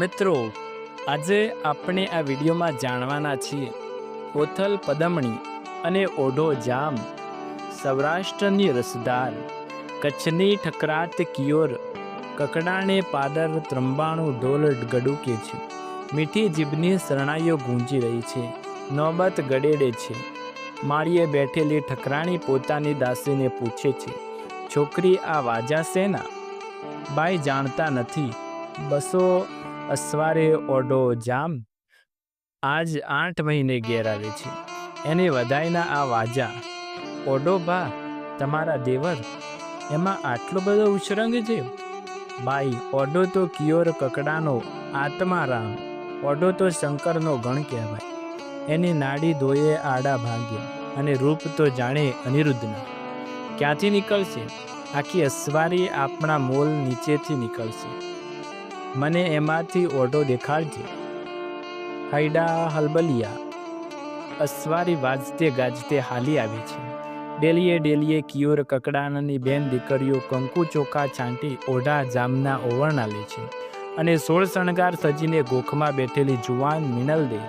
મિત્રો, આજે આપણે આ વિડીયોમાં જાણવાના છીએ કોથલ પદમણી અને ઓઢો જામ, સૌરાષ્ટ્રની રસદાર, કચ્છની ઠકરાત કિયોર, કકડાને પાદર ત્રંબાણું ઢોલ ગડુકે છે. મીઠી જીભની શરણાઈઓ ગૂંજી રહી છે, નોબત ગડેડે છે. માળીએ બેઠેલી ઠકરાણી પોતાની દાસીને પૂછે છે, છોકરી, આ વાજા સેના બાઈ, જાણતા નથી. બસો અસવારે ઓડો જામ. આજ આઠ મહિને ઘેર આવે છે. એને વધાઈના આ વાજા. ઓડો બા, તમારા દેવર, એમાં આટલો બધો ઉછરંગ છે? બાઈ ઓડો તો કિયોર કકડાનો આત્મારામ. ઓડો તો શંકરનો ગણ કહેવાય. એની નાડી ધોયે આડા ભાગ્યા અને રૂપ તો જાણે અનિરુદ્ધના. ક્યાંથી નીકળશે? આખી અસવારી આપણા મોલ નીચેથી નીકળશે. મને એમાંથી ઓઢો દેખાડજે. હૈડા હલબલિયા, અસવારી વાજતે ગાજતે હાલી આવી છે. ડેલીએ ડેલીએ કિયોર કકડાનાની બેન દીકરીઓ કંકુ ચોખા છાંટી ઓઢા જામના ઓવરણા લે છે અને સોળ શણગાર સજીને ગોખમાં બેઠેલી જુવાન મિનલ દે.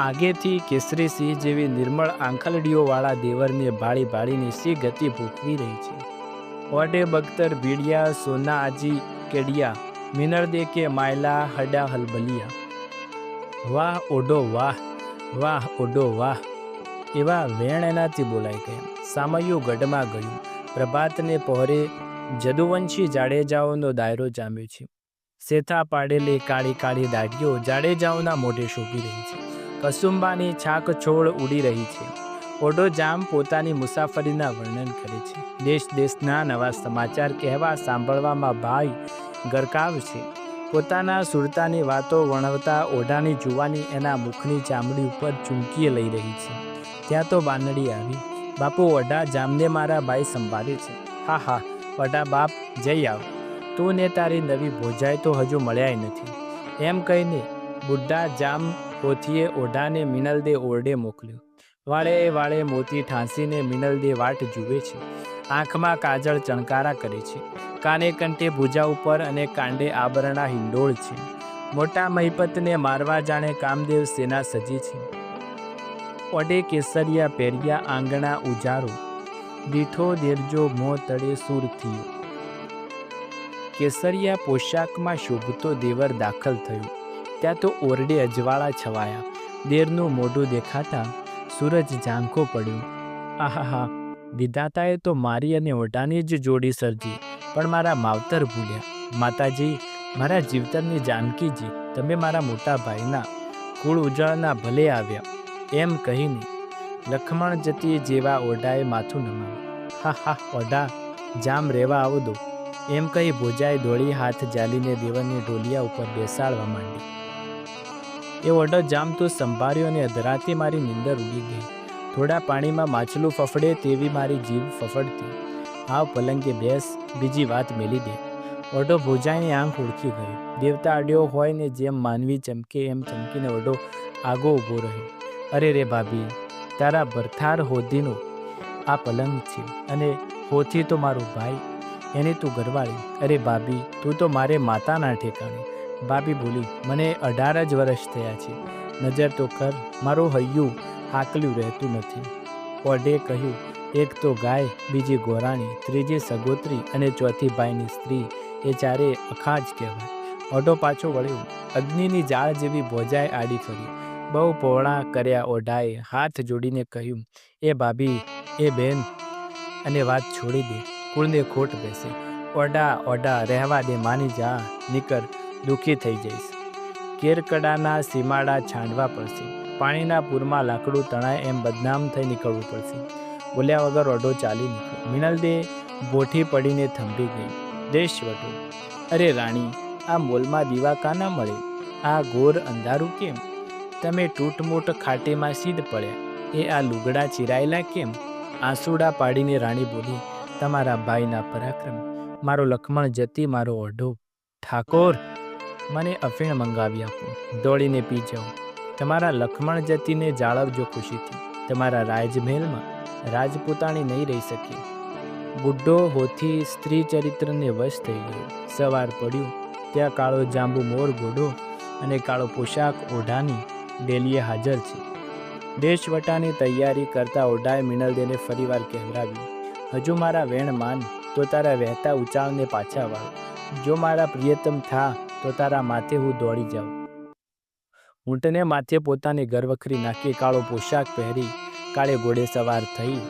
આગેથી કેસરી સિંહ જેવી નિર્મળ આંખલડીઓવાળા દેવરને ભાળી ભાળીને સી ગતિ ભૂખવી રહી છે. ઓઢે બખ્તર ભીડિયા સોના આજી કેડિયા મિનર દે કે માયલા હડા હલબલિયા. વાહ ઓડો વાહ વાહ ઓડો વાહ. એવા વેણ એનાથી બોલાઈ ગયા સામયું ગઢમાં ગયું. પ્રભાતને પહોરે જદુવંશી જાડેજાઓનો દાયરો જામ્યો છે. શેથા પાડેલી કાળી કાળી દાઢીઓ જાડેજાઓના મોઢે શોભી રહી છે. કસુંબાની છાક છોડ ઉડી રહી છે. ઓડો જામ પોતાની મુસાફરીના વર્ણન કરે છે. દેશ દેશના નવા સમાચાર કહેવા સાંભળવામાં ભાઈ ગરકાવ છે. પોતાના સુરતાની વાતો વણવતા ઓઢાની જુવાની એના મુખની ચામડી ઉપર ચૂંકીએ લઈ રહી છે. ત્યાં તો બાનડી આવી. બાપુ, ઓઢા જામને મારા ભાઈ સંભાળે છે. હા હા, ઓઢા બાપ, જઈ આવ. તું ને તારી નવી ભોજાઈ તો હજુ મળ્યાય નથી. એમ કહીને બુઢા જામ પોથીએ ઓઢાને મિનલદે ઓરડે મોકલ્યો. વાળે વાળે મોતી ઠાંસીને મિનલદે વાટ જુએ છે. આંખમાં કાજળ ચણકારા કરે છે. કાને કંઠે ભૂજા ઉપર અને કાંડે આબરણા હિંડોળ છે. મોટા મહિપતને મારવા જાણે કામદેવ સેના સજી છે. ઓડે કેસરિયા પેરિયા આંગણા ઉજારો. દીઠો દેરજો મોં તળે સુર થયો. કેસરિયા પોશાકમાં શોભતો દેવર દાખલ થયો. ત્યાં તો ઓરડે અજવાળા છવાયા. દેરનું મોઢું દેખાતા સૂરજ ઝાંખો પડ્યો. આહાહા, વિધાતાએ તો મારી અને ઓઢાની જ જોડી સર્જી. પણ મારા માવતર ભૂલ્યા. માતાજી, મારા જીવતરની જાનકીજી, તમે મારા મોટા ભાઈના કુળ ઉજાળના ભલે આવ્યા, એમ કહીને લખમણ જતી જેવા ઓઢાએ માથું નમાવ્યું. હા હા ઓઢા જામ રહેવા આવો દો. એમ કહી ભોજાએ દોડી હાથ જાલીને દેવનની ઢોલિયા ઉપર બેસાડવા માંડી. એ ઓઢો જામ તો સંભાળ્યો અને અધરાતી મારી નીંદર ઉડી ગઈ. થોડા પાણીમાં માછલું ફફડે તેવી મારી જીભ ફફડતી. આવ પલંગે બેસ, બીજી વાત મેલી દે. ઓઢો ભોજાઈની આંખ ઓળખી ગયો. દેવતા અડ્યો હોય ને જેમ માનવી ચમકે એમ ચમકીને ઓઢો આગો ઊભો રહ્યો. અરે રે ભાભી, તારા ભરથાર હોદીનો આ પલંગ છે અને હોથી તો મારો ભાઈ, એની તું ગરવાળી અરે ભાભી, તું તો મારે માતાના ઠેકાણે. ભાભી બોલી, મને અઢાર જ વર્ષ થયા છે. નજર તો કર, મારું હૈયું આકલ્યું રહેતું નથી. ઓઢે કહ્યું એક તો ગાય, બીજી ગોરાણી, ત્રીજી સગોત્રી અને ચોથી ભાઈની સ્ત્રી, એ ચારે અખાજ કહેવાય. ઓઢો પાછો વળ્યો. અગ્નિની જાળ જેવી ભોજાએ આડી ફરી. બહુ પહોળા કર્યા ઓઢાએ હાથ જોડીને કહ્યું, એ ભાભી, એ બેન. અને વાત છોડી દે. કુળને ખોટ બેસે. ઓઢા ઓઢા, રહેવા દે, માની જા. નીકર દુઃખી થઈ જઈશ. કેરકડાના સીમાડા છાંડવા પડશે. પાણીના પૂરમાં લાકડું તણાય એમ બદનામ થઈ નીકળવું પડશે. બોલ્યા વગર ઓઢો ચાલી નીકળ્યો. મિનલ દે બોઠી પડીને થંભી ગઈ. દેશ વટો. અરે રાણી, આ મોલમાં દીવા કાના મળે? આ ઘોર અંધારું કેમ? તમે તૂટમૂટ ખાટેમાં સીધ પડ્યા. એ આ લુગડા ચિરાયેલા કેમ? આંસુડા પાડીને રાણી બોલી, તમારા ભાઈના પરાક્રમ. મારો લખમણ જતી મારો ઓઢો. ઠાકોર, મને અફીણ મંગાવી આપો. દોડીને પી જાઓ. તમારા લખમણ જતીને જાળવજો ખુશીથી. તમારા રાજમહેલમાં રાજપૂતાણી નહીં રહી શકી. બુઢો હોથી સ્ત્રી ચરિત્રને વશ થઈ ગયો. સવાર પડ્યું. ત્યાં કાળો જાંબુ મોર ઘોડો અને કાળો પોશાક ઓઢાની ડેલીએ હાજર છે. દેશવટાની તૈયારી કરતા ઓઢાએ મિનલદેને ફરીવાર કહેવરાવ્યું, હજુ મારા વેણ માન, તો તારા વહેતા ઉચાળને પાછા વાળ. જો મારા પ્રિયતમ થા, તો તારા માથે હું દોડી જાઉં. ઊંટને માથે પોતાની ગરવખરી નાખી કાળો પોશાક પહેરી કાળે ઘોડે સવાર થઈ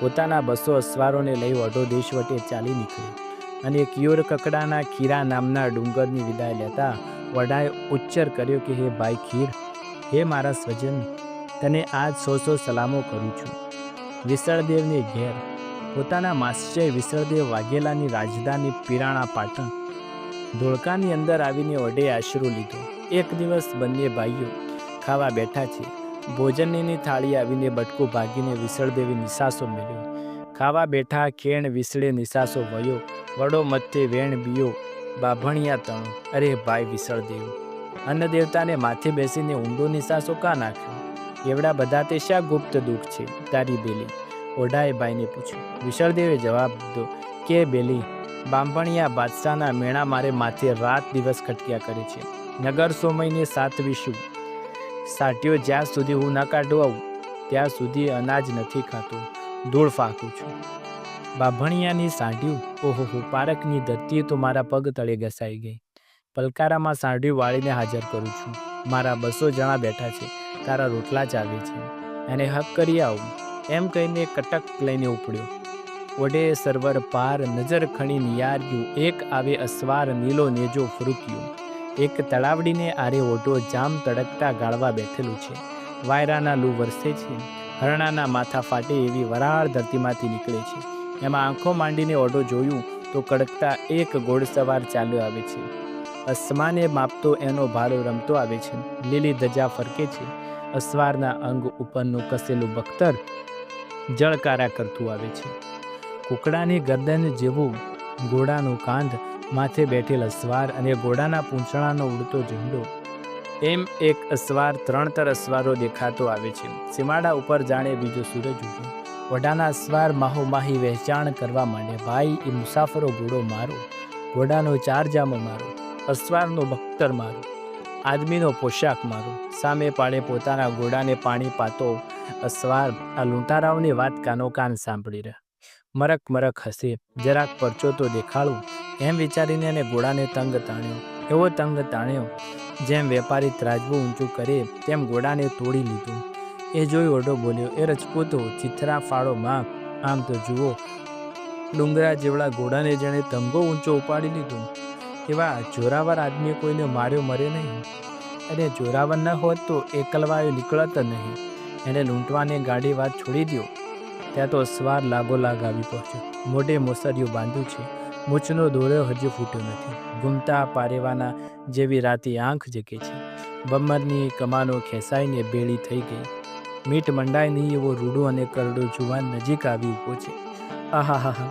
પોતાના બસો અસવારોને લઈ વડો દેશ વટે ચાલી નીકળ્યો અને કિયોર કકડાના ખીરા નામના ડુંગરની વિદાય લેતા વડાએ ઉચ્ચર કર્યો કે, હે ભાઈ ખીર, હે મારા સ્વજન, તને આજ સો સો સલામો કરું છું. વિસળદેવને ઘેર, પોતાના માસ્ટરે વિસળદેવ વાઘેલાની રાજધાની પિરાણા પાટણ, ધોળકાની અંદર આવીને વડે આશરો લીધો. એક દિવસ બંને ભાઈઓ ખાવા બેઠા છે. ભોજનની થાળી આવીને બટકું ભાગીને વિસળદેવી નિશાસો મેળ્યો. ખાવા બેઠા ખેણ વિસળે નિશાસો વયો. વડો મથે વેણ બીયો. બાભણિયા તણો. અરે ભાઈ વિસળદેવ. અન્ન દેવતાને માથે બેસીને ઊંડો નિશાસો કા નાખ્યો? એવડા બધા તે શા ગુપ્ત દુઃખ છે? તારી બેલી. ઓઢાએ ભાઈને પૂછ્યું. વિસળદેવે જવાબ દીધો. કે બેલી, બાંભણિયા બાદશાહના મેણા મારે માથે રાત દિવસ ખટક્યા કરે છે. નગર સોમયને સાતવીશું. સાટીઓ જ્યાં સુધી હું ન કાઢું ત્યાં સુધી અનાજ નથી ખાતું. ધૂળ ફાંકું છું. બાભણિયાની સાંઢ્યું ઓહો પારકની ધરતી તો મારા પગ તળે ઘસાઈ ગઈ. પલકારામાં સાંઢ્યું વાળીને હાજર કરું છું. મારા બસો જણા બેઠા છે. તારા રોટલા ચાલે છે. અને હક કરી આવું. એમ કહીને કટક લઈને ઉપડ્યો. વડે સરવર પાર નજર ખણી નિયાર્યું. એક આવે અસવાર, નીલો નેજો ફૂરક્યું. એક તળાવડીને આરે ઓઢો જામ તડકતા ગાળવા બેઠેલું છે. વાયરાના લૂ વરસે છે. હરણાના માથા ફાટે એવી વરાળ ધરતીમાંથી નીકળે છે. એમાં આંખો માંડીને ઓઢો જોયું તો કડકતા એક ઘોડસવાર ચાલ્યો આવે છે. અસમાને માપતો એનો ભાલો રમતો આવે છે. લીલી ધજા ફરકે છે. અસવારના અંગ ઉપરનું કસેલું બખ્તર જળકારા કરતું આવે છે. કુકડાની ગરદન જેવું ઘોડાનું કાંધ માથે બેઠેલ અસવાર અને ઘોડાના પૂંછડાનો ઉડતો ઝંડો. એમ એક અસવાર ત્રણતર અસવારો દેખાતો આવે છે. સીમાડા ઉપર જાણે બીજો સૂરજ ઉગ્યો. ઘોડાના અસવાર માહોમાહી વહેંચાણ કરવા માંડે. ભાઈ, એ મુસાફરો ઘોડો મારો. ઘોડાનો ચાર જામો મારો. અસવારનો બખ્તર મારો. આદમીનો પોશાક મારો. સામે પાળે પોતાના ઘોડાને પાણી પાતો અસવાર. આ લૂંટારાઓની વાત કાનો કાન સાંભળી રહ્યા. મરક મરક હસે જરાક પરચો તો દેખાડું. એમ વિચારીને એને ઘોડાને તંગ તાણ્યો. એવો તંગ તાણ્યો. જેમ વેપારી ત્રાજવું ઊંચું કરે, તેમ ઘોડાને તોડી લીધું. એ જોઈ ઓઢો બોલ્યો, એ રજપૂતો, ચિથરા ફાળો માં આમ તો જુઓ, ડુંગરા જેવડા ઘોડાને જેણે તંગો ઊંચો ઉપાડી લીધો. એવા જોરાવર આદમીએ કોઈને માર્યો મરે નહીં. અને જોરાવર ન હોત તો એકલવાયો નીકળત નહીં. એણે લૂંટવાને ગાડી વાત છોડી દો ત્યાં તો સ્વાર લાગો લાગ આવી પહોંચ્યો. મોઢે મોસરિયું બાંધ્યું છે. મૂછનો દોરો હજી ફૂટ્યો નથી. ગુમતા પારેવાના જેવી રાતી આંખ જગે છે. બમ્મરની કમાનો ખેંચાઈને બેડી થઈ ગઈ. મીટ મંડાય નહીં એવો રૂડો અને કરડો જુવાન નજીક આવી ઊભો છે. આહાહાહા,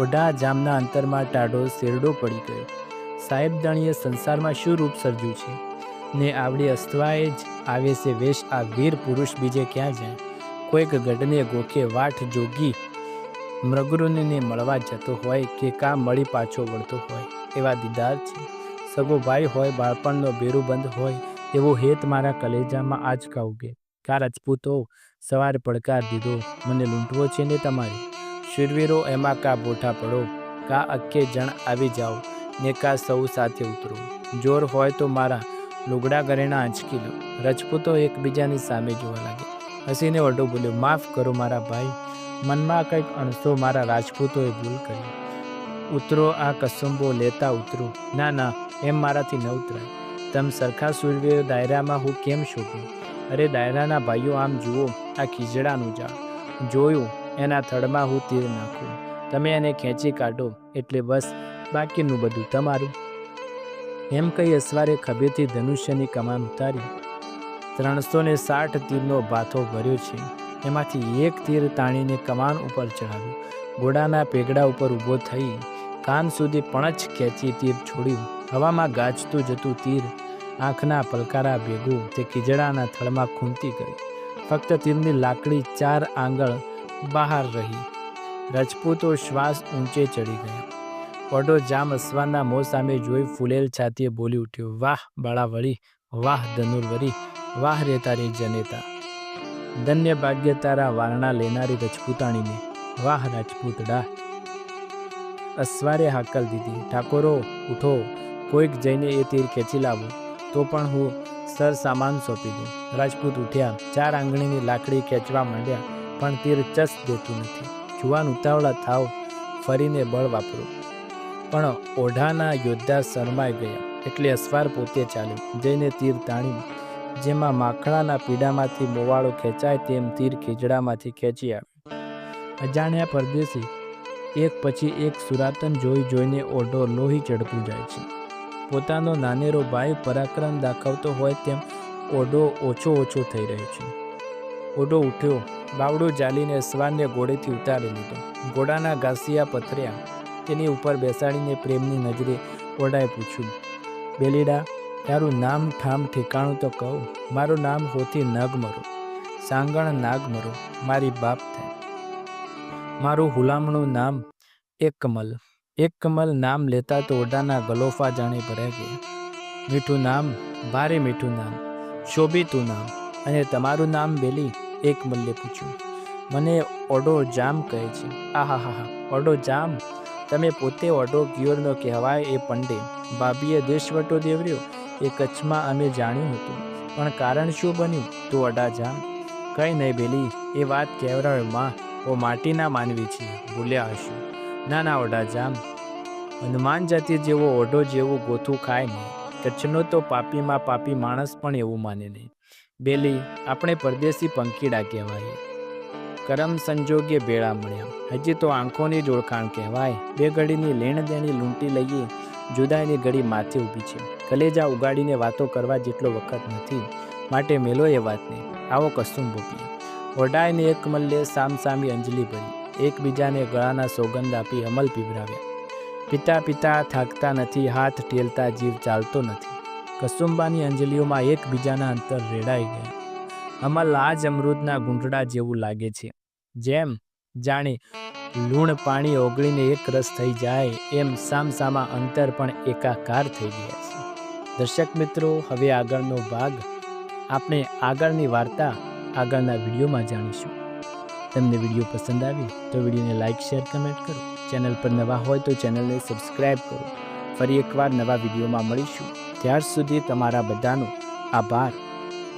ઓઢા જામના અંતરમાં ટાઢો શેરડો પડી ગયો. સાહેબ દણીએ સંસારમાં શું રૂપ સર્જ્યું છે? ને આવડી અસ્થવાએ જ આવે છે વેશ આ વીર પુરુષ બીજે ક્યાં જાય? કોઈક ગઢને ગોખે વાઠ જોગી મૃગરુને મળવા જતો હોય કે કા મળી પાછો વળતો હોય, એવા દીદાર છે. સગો ભાઈ હોય, બાળપણનો બેરુબંધ હોય, એવો હેત મારા કલેજામાં આજ કા ઉગે કા રાજપૂતો, સવારે પડકાર દીધો, મને લૂંટવો છે ને તમારે? શૂરવીરો, એમાં કા બોઠા પડો? કા અક્કે જણ આવી જાઓ, ને કા સૌ સાથે ઉતરો? જોર હોય તો મારા લુગડા ઘરેણા આંચકી લો. રજપૂતો એકબીજાની સામે જોવા લાગે હસીને વડો બોલ્યો, માફ કરો મારા ભાઈ મનમાં કંઈક અણસો મારા રાજપૂતોએ ભૂલ કરી. ઉતરો, આ કસુંબો લેતા ઉતરો. ના ના, એમ મારાથી ન ઉતરાય. તમ સરખા સૂર્ય દાયરામાં હું કેમ શોધું અરે દાયરાના ભાઈઓ, આમ જુઓ, આ ખીજડાનું ઝાડ. જોયું, એના થડમાં હું તીર નાખું. તમે એને ખેંચી કાઢો, એટલે બસ, બાકીનું બધું તમારું. એમ કહી અસવારે ખભેથી ધનુષ્યની કમાન ઉતારી. ત્રણસો ને સાઠ તીરનો ભાથો ભર્યો છે. એમાંથી એક તીર તાણીને કમાન ઉપર ચડાવ્યું ઘોડાના પેગડા ઉપર ઊભો થઈ કાન સુધી પણચ ખેંચી તીર છોડ્યું. હવામાં ગાજતું જતું તીર આંખના પલકારા ભેગું તે ખીજડાના થળમાં ખૂંટી ગઈ ફક્ત તીરની લાકડી ચાર આંગળ બહાર રહી. રજપૂતો શ્વાસ ઊંચે ચડી ગયા. ઓઢો જામ અસવાના મોં સામે જોઈ ફૂલેલ છાતીએ બોલી ઉઠ્યો, વાહ બાળાવળી, વાહ ધનુર્વરી, વાહ રે જનેતા. ધન્ય ભાગ્ય તારા વારણા લેનારી રજપૂતાણીને. વાહ, રાજપૂતડા. અસવારે હાકલ દીધી. ઠાકોરો, ઉઠો. કોઈક જઈને એ તીર ખેંચી લાવો. તો પણ હું સર સામાન સોંપી દઉં. રાજપૂત ઉઠ્યા. ચાર આંગળીની લાકડી ખેંચવા માંડ્યા, પણ તીર ચસ દેતું નથી. જુવાન ઉતાવળા થાવ, ફરીને બળ વાપરો. પણ ઓઢાના યોદ્ધા શરમાઈ ગયા. એટલે અસવાર પોતે ચાલ્યો. જઈને તીર તાણ્યું. જેમાં માખણાના પીડામાંથી મોવાળો ખેંચાય તેમ તીર ખીજડામાંથી ખેંચી આવે. અજાણ્યા પરદેશી એક પછી એક સુરાતન જોઈ જોઈને ઓઢો લોહી ચડતું જાય છે. પોતાનો નાનેરો ભાઈ પરાક્રમ દાખવતો હોય તેમ ઓઢો ઓછો ઓછો થઈ રહ્યો છે. ઓઢો ઉઠ્યો, બાવડો જાલીને સ્વાનને ઘોડેથી ઉતારી લીધો. ઘોડાના ઘાસિયા પથર્યા. તેની ઉપર બેસાડીને પ્રેમની નજરે ઓઢાએ પૂછ્યું, બેલીડા તારું નામ ઠામ ઠેકાણું તો કહું, મારું નામ હોતી નગમરો સાંગણ નાગમરો મારી બાપ થાય. મારું હુલામણું નામ એક કમલ એક કમલ નામ લેતા તો ઓરડાના ગલોફા જાણે ભરાઈ ગયા. મીઠું નામ, ભારે મીઠું નામ, શોભિતું નામ અને તમારું નામ બેલી એક મલ્લે પૂછ્યું. મને ઓડો જામ કહે છે. આહા હા હા, ઓડો જામ? તમે પોતે ઓડો ગિયોરનો કહેવાય એ પંડે ભાભીએ દેશવટો દેવર્યો એ કચ્છમાં અમે જાણ્યું હતું. પણ કારણ શું બન્યું? તું અડાજામ કંઈ નહીં બેલી, એ વાત કહેવરાવે માં. ઓ માટીના માનવી છે ભૂલ્યા હશું. ના ના અડાજામ હનુમાન જાતિ જેવો ઓઢો જેવું ગોથું ખાય નહીં. કચ્છનો તો પાપીમાં પાપી માણસ પણ એવું માને નહીં. બેલી, આપણે પરદેશી પંખીડા કહેવાય કરમ સંજોગે ભેળા મળ્યા. હજી તો આંખોની જ કહેવાય. બે ઘડીની લેણ દેણી લૂંટી લઈએ. જુદાઈની ઘડી માથે ઊભી છે. કલેજા ઉગાડીને વાતો કરવા જેટલો વખત નથી, માટે મેલો એ વાતને, આવો કસુમ ભૂપીએ ઓઢાઈને એક મલ્લે સામસામી અંજલિ ભરી, એકબીજાને ગળાના સોગંદ આપી અમલ પીવરાવ્યા પિતા પિતા થાકતા નથી, હાથ ટેલતા જીવ ચાલતો નથી. કસુંબાની અંજલિઓમાં એકબીજાના અંતર રેડાઈ ગયા. અમલ આ જ અમૃતના ગુંઠડા જેવું લાગે છે. જેમ, જાણે લૂણ પાણી ઓગળીને એક રસ થઈ જાય એમ સામસામા અંતર પણ એકાકાર થઈ ગયા છે. દર્શક મિત્રો, હવે આગળનો ભાગ આપણે આગળની વાર્તા આગળના વિડીયોમાં જાણીશું. તમને વીડિયો પસંદ આવી તો વિડીયોને લાઇક શેર, કમેન્ટ કરો. ચેનલ પર નવા હોય તો ચેનલને સબસ્ક્રાઈબ કરો. ફરી એકવાર નવા વિડીયોમાં મળીશું. ત્યાર સુધી તમારા બધાનો આભાર.